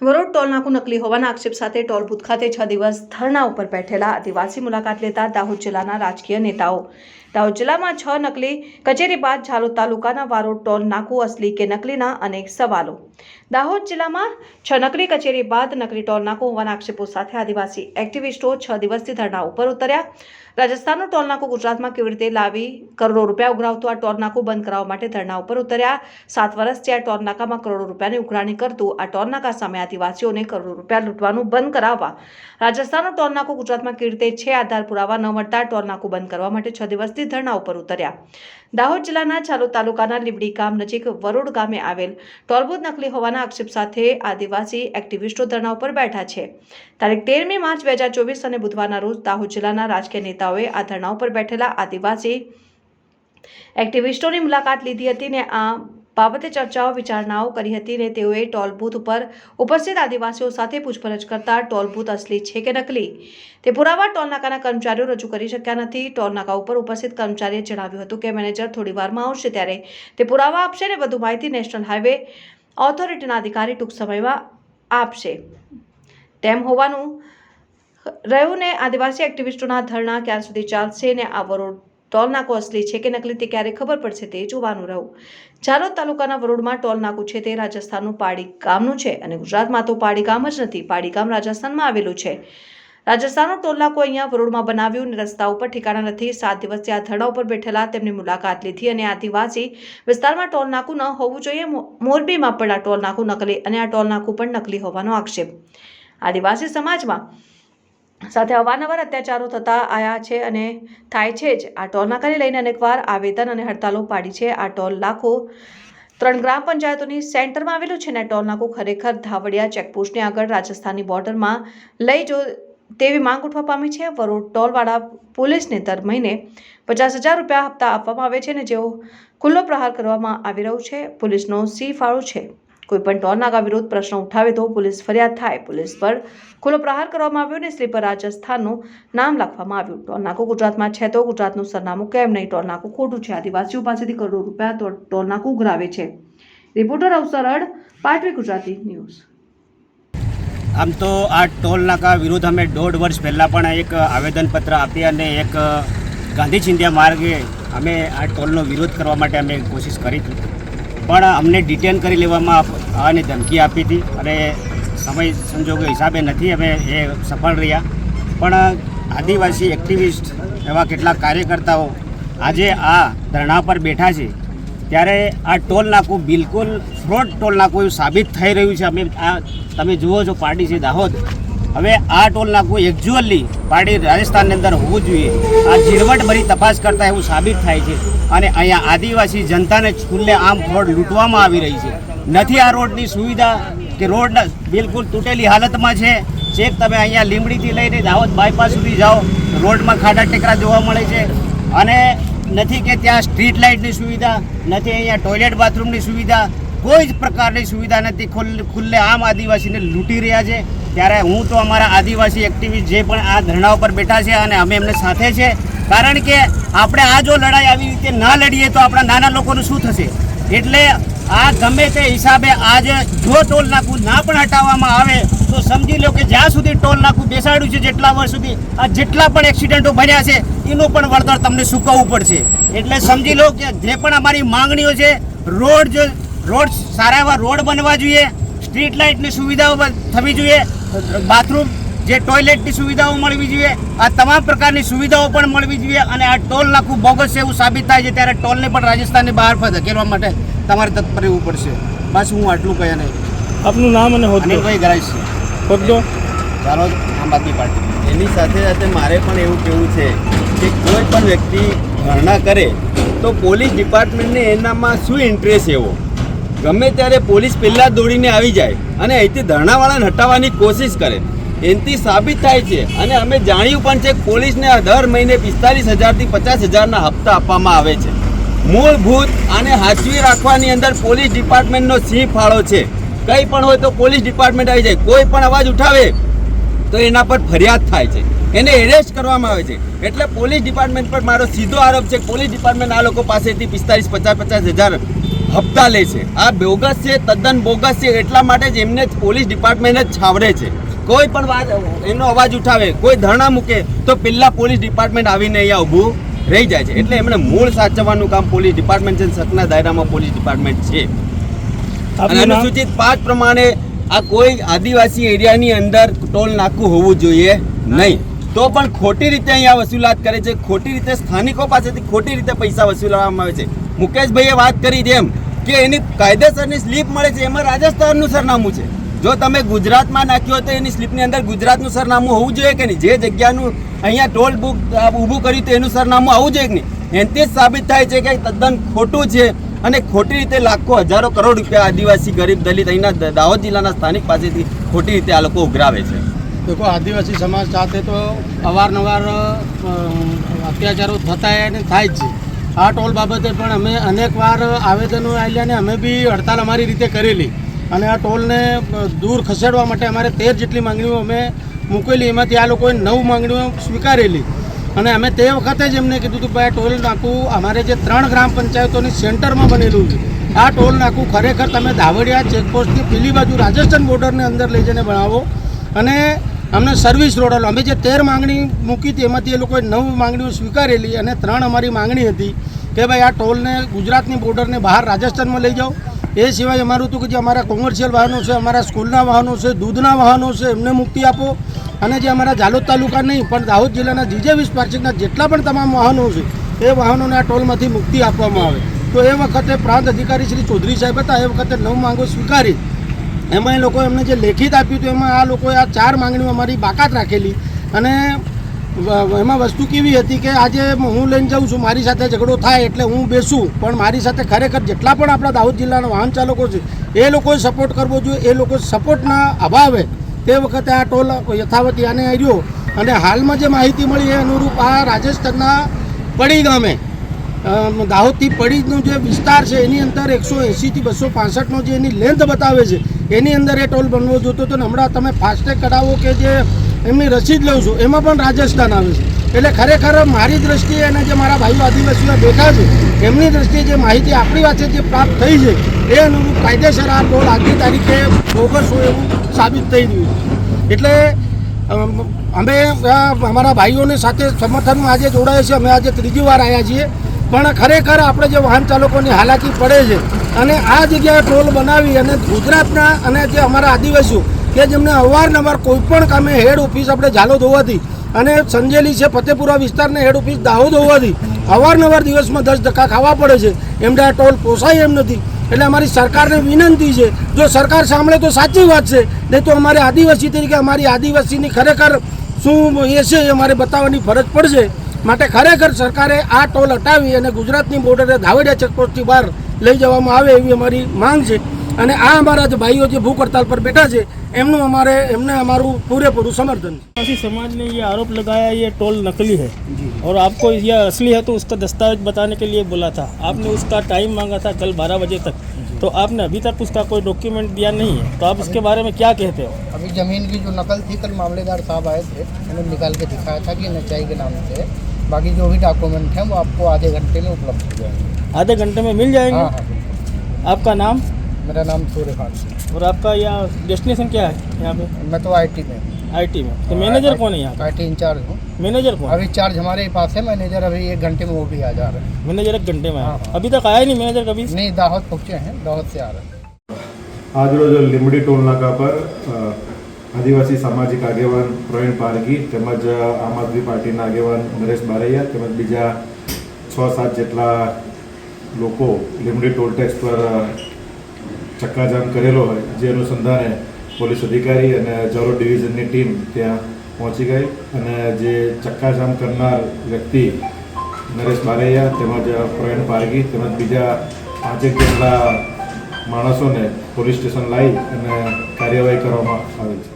વરોડ toll નાકું નકલી હોવાના આક્ષેપ સાથે ટોલ બૂથ ખાતે છ દિવસ ધરણા ઉપર બેઠેલા આદિવાસી મુલાકાત લેતા દાહોદ જિલ્લાના રાજકીય નેતાઓ. દાહોદ જિલ્લામાં છ નકલી કચેરી બાદ ઝાલોદ તાલુકાના વારોડ ટોલ નાકું અસલી કે નકલીના અનેક સવાલો. દાહોદ જિલ્લામાં છ નકલી કચેરી બાદ નકલી ટોલ નાકું હોવાના આક્ષેપો સાથે આદિવાસી એક્ટિવિસ્ટો છ દિવસથી ધરણા ઉપર ઉતર્યા. રાજસ્થાનનું ટોલ નાકું ગુજરાતમાં કેવી રીતે લાવી કરોડો રૂપિયા ઉઘરાવતું, આ ટોલ નાકું બંધ કરાવવા માટે ધરણા ઉપર ઉતર્યા. સાત વર્ષથી આ ટોલ નાકામાં કરોડો રૂપિયાની ઉઘરાણી કરતું, આ ટોલ નાકા સામે આદિવાસીઓને કરોડો રૂપિયા લૂંટવાનું બંધ કરાવવા. રાજસ્થાનનું ટોલ નાકું ગુજરાતમાં કેવી રીતે છે, આધાર પુરાવા ન મળતા ટોલ નાકું બંધ કરવા માટે છ દિવસથી ધરણા ઉપર ઉતર્યા. દાહોદ જિલ્લાના ચાલુ તાલુકાના લીમડી ગામ નજીક વરોડ ગામે આવેલ ટોલબૂથ નકલી હોવાના આક્ષેપ સાથે આદિવાસી એક્ટિવિસ્ટો ધરણા ઉપર બેઠા છે. તારીખ તેરમી માર્ચ બે હજાર ચોવીસ અને બુધવારના રોજ દાહોદ જિલ્લાના રાજકીય નેતાઓએ આ ધરણા ઉપર બેઠેલા આદિવાસી એક્ટિવિસ્ટોની મુલાકાત લીધી હતી ને આ બાબતે ચર્ચાઓ, વિચારણાઓ કરી હતી ને તેઓએ ટોલ બૂથ ઉપર ઉપસ્થિત આદિવાસીઓ સાથે પૂછપરછ કરતા ટોલ બૂથ અસલી છે કે નકલી? તે પુરાવા ટોલ નાકાના કર્મચારીઓ રજૂ કરી શક્યા નથી. ટોલ નાકા ઉપર ઉપસ્થિત કર્મચારીએ જણાવ્યું હતું કે મેનેજર થોડી વારમાં આવશે ત્યારે તે પુરાવા આપશે ને વધુ માહિતી નેશનલ હાઈવે ઓથોરિટીના અધિકારી ટૂંક સમયમાં આપશે. તેમ હોવાનું રહ્યું ને આદિવાસી એક્ટિવિસ્ટોના ધરણા ક્યાં સુધી ચાલશે ને આ વરોડ ટોલ નાકો અસલી છે કે નકલી તે ક્યારે ખબર પડશે તે જોવાનું રહ્યું. ઝાલોદ તાલુકાના વરોડમાં ટોલ નાકું છે તે રાજસ્થાનનું પાડી ગામનું છે અને ગુજરાતમાં તો પાડી ગામ જ નથી, પાડી ગામ રાજસ્થાનમાં આવેલું છે. રાજસ્થાનનું ટોલ નાકું અહીંયા વરોડમાં બનાવ્યું અને રસ્તા ઉપર ઠેકાણા નથી. સાત દિવસથી આ ધરણા ઉપર બેઠેલા તેમની મુલાકાત લીધી અને આદિવાસી વિસ્તારમાં ટોલ નાકું ન હોવું જોઈએ. મોરબીમાં પણ આ ટોલ નાકું નકલી અને આ ટોલ નાકું પણ નકલી હોવાનો આક્ષેપ. આદિવાસી સમાજમાં સાથે અવારનવાર અત્યાચારો થતા આવ્યા છે અને થાય છે જ. આ ટોલ નાકાને લઈને અનેકવાર આવેદન અને હડતાલો પાડી છે. આ ટોલ લાખો ત્રણ ગ્રામ પંચાયતોની સેન્ટરમાં આવેલું છે ને ટોલ નાકું ખરેખર ધાવડિયા ચેકપોસ્ટની આગળ રાજસ્થાનની બોર્ડરમાં લઈ જો તેવી માંગ ઉઠવા પામી છે. વરૂડ ટોલવાળા પોલીસને દર મહિને પચાસ હજાર રૂપિયા હપ્તા આપવામાં આવે છે ને જેઓ ખુલ્લો પ્રહાર કરવામાં આવી રહ્યો છે. પોલીસનો સી ફાળો છે. કોઈ પણ ટોલ નાકા વિરુદ્ધ પ્રશ્ન ઉઠાવે તો પોલીસ ફરિયાદ થાય. પોલીસ પર ખુલ્લો પ્રહાર કરવામાં આવ્યો અને સ્લીપર રાજસ્થાનનું નામ લખવામાં આવ્યું. ટોલ ગુજરાતમાં છે તો ગુજરાતનું સરનામું કેમ નહીં? ટોલ ખોટું છે. આદિવાસીઓ પાસેથી કરોડો રૂપિયા તો ટોલ નાકું ઉઘરાવે છે. રિપોર્ટર અવસરડ પાટવી ગુજરાતી ન્યૂઝ. આમ તો આ ટોલ નાકા વિરુદ્ધ અમે દોઢ વર્ષ પહેલાં પણ એક આવેદનપત્ર આપી અને એક ગાંધી ચિંધ્યા માર્ગે અમે આ ટોલનો વિરોધ કરવા માટે અમે કોશિશ કરી હતી. પણ અમને ડિટેન કરી લેવામાં આવવાની ધમકી આપી હતી અને સમય સંજોગો હિસાબે નથી અમે એ સફળ રહ્યા. પણ આદિવાસી એક્ટિવિસ્ટ એવા કેટલાક કાર્યકર્તાઓ આજે આ ધરણા પર બેઠા છે ત્યારે આ ટોલ નાકું બિલકુલ ફ્રોડ ટોલ નાકું એવું સાબિત થઈ રહ્યું છે. અમે આ તમે જુઓ છો પાર્ટી છે દાહોદ. હવે આ ટોલ નાકું એકચ્યુઅલી પાર્ટી રાજસ્થાનની અંદર હોવું જોઈએ. આ ઝીણવટભરી તપાસ કરતાં એવું સાબિત થાય છે. અને અહીંયા આદિવાસી જનતાને ખુલ્લે આમ ફ્રોડ લૂંટવામાં આવી રહી છે. નથી આ રોડની સુવિધા કે રોડ બિલકુલ તૂટેલી હાલતમાં છે. ચેક તમે અહીંયા લીંબડીથી લઈને દાહોદ બાયપાસ સુધી જાઓ, રોડમાં ખાડા ટેકરા જોવા મળે છે. અને નથી કે ત્યાં સ્ટ્રીટ લાઇટની સુવિધા, નથી અહીંયા ટોયલેટ બાથરૂમની સુવિધા, કોઈ જ પ્રકારની સુવિધા નથી. ખુલ્લે આમ આદિવાસીને લૂંટી રહ્યા છે. ત્યારે હું તો અમારા આદિવાસી એક્ટિવિસ્ટ જે પણ આ ધરણા ઉપર બેઠા છે અને અમે એમને સાથે છે. કારણ કે આપણે આ જો લડાઈ આવી રીતે ના લડીએ તો આપણા નાના લોકોનું શું થશે? એટલે આ ગમે તે હિસાબે આજે જો ટોલ નાકું ના પણ હટાવવામાં આવે તો સમજી લો કે જ્યાં સુધી ટોલ નાકું બેસાડ્યું છે જેટલા વર્ષ સુધી આ જેટલા પણ એક્સિડન્ટો બન્યા છે એનું પણ વળતર તમને ચૂકવવું પડશે. એટલે સમજી લો કે જે પણ અમારી માંગણીઓ છે રોડ જો રોડ સારા એવા રોડ બનવા જોઈએ સ્ટ્રીટ લાઇટની સુવિધાઓ થવી જોઈએ બાથરૂમ જે ટોયલેટની સુવિધાઓ મળવી જોઈએ આ તમામ પ્રકારની સુવિધાઓ પણ મળવી જોઈએ અને આ ટોલ નાખવું બોગસ છે એવું સાબિત થાય છે ત્યારે ટોલને પણ રાજસ્થાનની બહાર પર ધકેલવા માટે તમારે તત્પર રહેવું પડશે. બસ હું આટલું કહ્યા નહીં આપનું નામ અને હોદ્દો. ભાઈ ગરાઈશ છે. હોદ્દો ચાલો આમ આદમી પાર્ટી. એની સાથે સાથે મારે પણ એવું કહેવું છે કે કોઈ પણ વ્યક્તિ ધરણા કરે તો પોલીસ ડિપાર્ટમેન્ટને એનામાં શું ઇન્ટરેસ્ટ એવો? ગમે ત્યારે પોલીસ પહેલાં દોડીને આવી જાય અને અહીંથી ધરણાવાળાને હટાવવાની કોશિશ કરે. એનથી સાબિત થાય છે અને અમે જાણ્યું પણ છે પોલીસને દર મહિને પિસ્તાલીસ હજારથી પચાસ હજારના હપ્તા આપવામાં આવે છે. મૂળભૂત આને હાચવી રાખવાની અંદર પોલીસ ડિપાર્ટમેન્ટનો સિંહ ફાળો છે. કંઈ પણ હોય તો પોલીસ ડિપાર્ટમેન્ટ આવી જાય. કોઈ પણ અવાજ ઉઠાવે તો એના પર ફરિયાદ થાય છે. એને એરેસ્ટ કરવામાં આવે છે. એટલે પોલીસ ડિપાર્ટમેન્ટ પર મારો સીધો આરોપ છે પોલીસ ડિપાર્ટમેન્ટ આ લોકો પાસેથી પિસ્તાલીસ પચાસ પચાસ હજાર હપ્તા લે છે. આ બોગસ છે, તદ્દન બોગસ છે, એટલા માટે જ એમને પોલીસ ડિપાર્ટમેન્ટ જ છાવડે છે. કોઈ પણ વાત એનો અવાજ ઉઠાવે, કોઈ ધરણા મૂકે, તો પેલા પોલીસ ડિપાર્ટમેન્ટ આવીને અહીંયા ઊભું રહી જાય છે. એટલે એમણે મૂળ સાચવવાનું કામ પોલીસ ડિપાર્ટમેન્ટ છે સકના દાયરામાં પોલીસ ડિપાર્ટમેન્ટ છે. અને અનુસૂચિત પાંચ પ્રમાણે આ કોઈ આદિવાસી એરિયાની અંદર ટોલ નાકું હોવું જોઈએ નહીં. તો પણ ખોટી રીતે અહીંયા વસૂલાત કરે છે ખોટી રીતે સ્થાનિકો પાસેથી ખોટી રીતે પૈસા વસૂલવામાં આવે છે. મુકેશભાઈએ વાત કરી જેમ કે એની કાયદેસરની સ્લીપ મળે છે એમાં રાજસ્થાનનું સરનામું છે. જો તમે ગુજરાતમાં નાખ્યો તો એની સ્લીપની અંદર ગુજરાતનું સરનામું હોવું જોઈએ કે નહીં? જે જગ્યાનું અહીંયા ટોલ બુક ઊભું કર્યું તો એનું સરનામું આવવું જોઈએ કે નહીં? એનથી જ સાબિત થાય છે કે તદ્દન ખોટું છે અને ખોટી રીતે લાખો હજારો કરોડ રૂપિયા આદિવાસી ગરીબ દલિત અહીંના દાહોદ જિલ્લાના સ્થાનિક પાસેથી ખોટી રીતે આ લોકો ઉઘરાવે છે. લોકો આદિવાસી સમાજ સાથે તો અવારનવાર અત્યાચારો થતા અને થાય જ છે. આ ટોલ બાબતે પણ અમે અનેકવાર આવેદનો આવ્યા ને અમે બી હડતાલ અમારી રીતે કરેલી. અને આ ટોલને દૂર ખસેડવા માટે અમારે તેર જેટલી માંગણીઓ અમે મૂકેલી. એમાંથી આ લોકોએ નવ માંગણીઓ સ્વીકારેલી. અને અમે તે વખતે જ એમને કીધું હતું, ભાઈ, આ ટોલ નાકું અમારે જે ત્રણ ગ્રામ પંચાયતોની સેન્ટરમાં બનેલું છે, આ ટોલ નાકું ખરેખર તમે દાવડિયા ચેકપોસ્ટની પેલી બાજુ રાજસ્થાન બોર્ડરની અંદર લઈ જઈને બનાવો. અને અમને સર્વિસ રોડ અમે જે તેર માંગણી મૂકી હતી, એમાંથી એ લોકોએ નવ માંગણીઓ સ્વીકારેલી અને ત્રણ અમારી માંગણી હતી કે, ભાઈ, આ ટોલને ગુજરાતની બોર્ડરને બહાર રાજસ્થાનમાં લઈ જાઓ. એ સિવાય અમારું હતું કે જે અમારા કોમર્શિયલ વાહનો છે, અમારા સ્કૂલના વાહનો છે, દૂધના વાહનો છે, એમને મુક્તિ આપો. અને જે અમારા જાલોદ તાલુકા નહીં, પણ દાહોદ જિલ્લાના જીજે વીસ પાર્સિકના જેટલા પણ તમામ વાહનો છે, એ વાહનોને આ ટોલમાંથી મુક્તિ આપવામાં આવે. તો એ વખતે પ્રાંત અધિકારી શ્રી ચૌધરી સાહેબ હતા, એ વખતે નવ માંગો સ્વીકારી. એમાં એ લોકો એમને જે લેખિત આપ્યું હતું, એમાં આ લોકોએ આ ચાર માંગણીઓ અમારી બાકાત રાખેલી. અને એમાં વસ્તુ કેવી હતી કે આજે હું લઈને જાઉં છું, મારી સાથે ઝઘડો થાય એટલે હું બેસું, પણ મારી સાથે ખરેખર જેટલા પણ આપણા દાહોદ જિલ્લાના વાહન ચાલકો છે, એ લોકોએ સપોર્ટ કરવો જોઈએ, એ લોકો સપોર્ટના અભાવે તે વખતે આ ટોલ યથાવત આને આવ્યો અને હાલમાં જે માહિતી મળી એ અનુરૂપ આ રાજસ્થાનના પડી ગામે દાહોદથી પડીનો જે વિસ્તાર છે, એની અંદર એકસો એંસીથી બસો પાસઠનો જે એની લેન્થ બતાવે છે, એની અંદર એ ટોલ બનવો જોતો હતો. ને હમણાં તમે ફાસ્ટેગ કઢાવો કે જે એમની રસીદ લઉં છું. એમાં પણ રાજસ્થાન આવે છે. એટલે ખરેખર મારી દ્રષ્ટિએ અને જે મારા ભાઈઓ આદિવાસીઓ બેઠા છે, એમની દ્રષ્ટિએ જે માહિતી આપણી પાસે જે પ્રાપ્ત થઈ છે, એ અનુરૂપ કાયદેસર આ ટોલ આજની તારીખે બોગસ હોય એવું સાબિત થઈ રહ્યું છે. એટલે, અમે અમારા ભાઈઓની સાથે સમર્થનમાં આજે જોડાયા છીએ. અમે આજે ત્રીજી વાર આવ્યા છીએ. પણ ખરેખર આપણે જે વાહન ચાલકોની હાલાકી પડે છે અને આ જગ્યાએ ટોલ બનાવી અને ગુજરાતના અને જે અમારા આદિવાસીઓ કે જેમને અવારનવાર કોઈ પણ કામે હેડ ઓફિસ આપણે ઝાલોદ હોવાથી અને સંજેલી છે, ફતેપુરા વિસ્તારના હેડ ઓફિસ દાહોદ હોવાથી અવારનવાર દિવસમાં દસ ધક્કા ખાવા પડે છે. એમને આ ટોલ પોસાય એમ નથી. એટલે અમારી સરકારને વિનંતી છે, જો સરકાર સાંભળે તો સાચી વાત છે, નહીં તો અમારે આદિવાસી તરીકે અમારી આદિવાસીની ખરેખર શું એ છે એ અમારે બતાવવાની ફરજ પડશે. માટે ખરેખર સરકારે આ ટોલ હટાવી અને ગુજરાતની બોર્ડરે ધાવડિયા ચેકપોસ્ટથી બહાર લઈ જવામાં આવે એવી અમારી માંગ છે. અને આ અમારા જે ભાઈઓ જે ભૂખ હડતાલ પર બેઠા છે એમનું અમારે એમને અમારું પૂરેપૂરું સમર્થન છે आदिवासी समाज ने ये आरोप लगाया ये टोल नकली है और आपको ये असली है तो उसका दस्तावेज बताने के लिए बोला था आपने उसका टाइम मांगा था कल 12 बजे तक तो आपने अभी तक उसका कोई डॉक्यूमेंट दिया नहीं है तो आप इसके बारे में क्या कहते हो अभी जमीन की जो नकल थी कल मामलेदार साहब आए थे उन्होंने निकाल के दिखाया था कि नचाई के नाम से है। बाकी जो भी डॉक्यूमेंट हैं वो आपको आधे घंटे में उपलब्ध हो जाएंगे आधे घंटे में मिल जाएंगे हाँ हाँ आपका नाम मेरा नाम सूर्यकांत और आपका यहाँ डेस्टिनेशन क्या है यहाँ पे मैं तो आईटी में आईटी में तो मैनेजर कौन है यहाँ आईटी इंचार्ज हूँ का मैनेजर कौन अभी चार्ज हमारे ही पास है मैनेजर अभी एक घंटे में वो भी आ जा रहे हैं मैनेजर एक घंटे में हाँ, आया हाँ। अभी तक आया नहीं मैनेजर कभी नहीं दाहोद पहुँचे हैं दाहोद से आ रहे हैं આજરોજ લીંબડી ટોલ નાકા પર અ, આદિવાસી સામાજિક આગેવાન પ્રવીણ પારગી તેમજ આમ આદમી પાર્ટીના આગેવાન નરેશ બારૈયા તેમજ બીજા છ સાત જેટલા લોકો લીંબડી ટોલ ટેક્સ પર અ, ચક્કાજામ કરેલો હોય, જે અનુસંધાને પોલીસ અધિકારી અને જરૂર ડિવિઝનની ટીમ ત્યાં પહોંચી ગઈ અને જે ચક્કાજામ કરનાર વ્યક્તિ નરેશ બારૈયા તેમજ પ્રવીણ પારગી તેમજ બીજા પાંચેક જેટલા માણસોને પોલીસ સ્ટેશન લાવી અને કાર્યવાહી કરવામાં આવી છે.